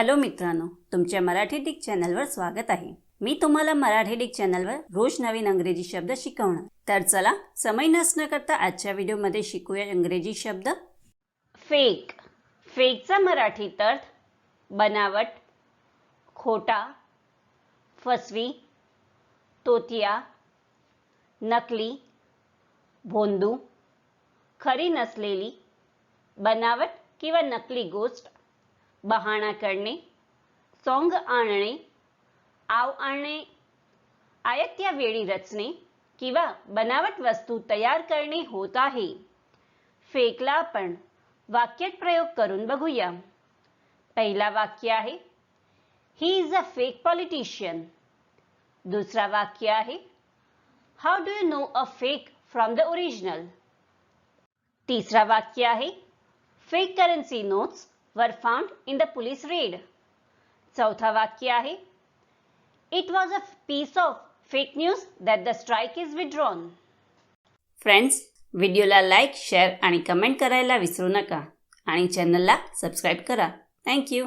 Hello मित्रांनो तुमच्या Marathi Dick चॅनलवर स्वागत आहे. मी तुम्हाला मराठी डिक चॅनलवर रोज नवीन अंग्रेजी शब्द शिकवणार. तर चला समय नसणं करता आजच्या व्हिडिओमध्ये शिकूया इंग्रजी शब्द. फेक फेकचा मराठी अर्थ बनावट खोटा फसवी तोतिया नकली भोंदू खरी नसलेली बनावट किंवा नकली गोष्ट. बहाणा करणे सोंग आणणे आव आणणे आयत्या वेळी रचणे किंवा बनावट वस्तू तयार करणे होत आहे. फेकला आपण वाक्यात प्रयोग करून बघूया. पहिला वाक्य आहे he is a fake politician दुसरा वाक्य आहे how do you know a fake from the original तिसरा वाक्य आहे fake currency notes were found in the police raid चौथा वाक्य आहे. It was a piece of fake news that the strike is withdrawn friends व्हिडिओला like share आणि comment करायला विसरू नका. आणि चॅनलला सबस्क्राईब करा. थँक्यू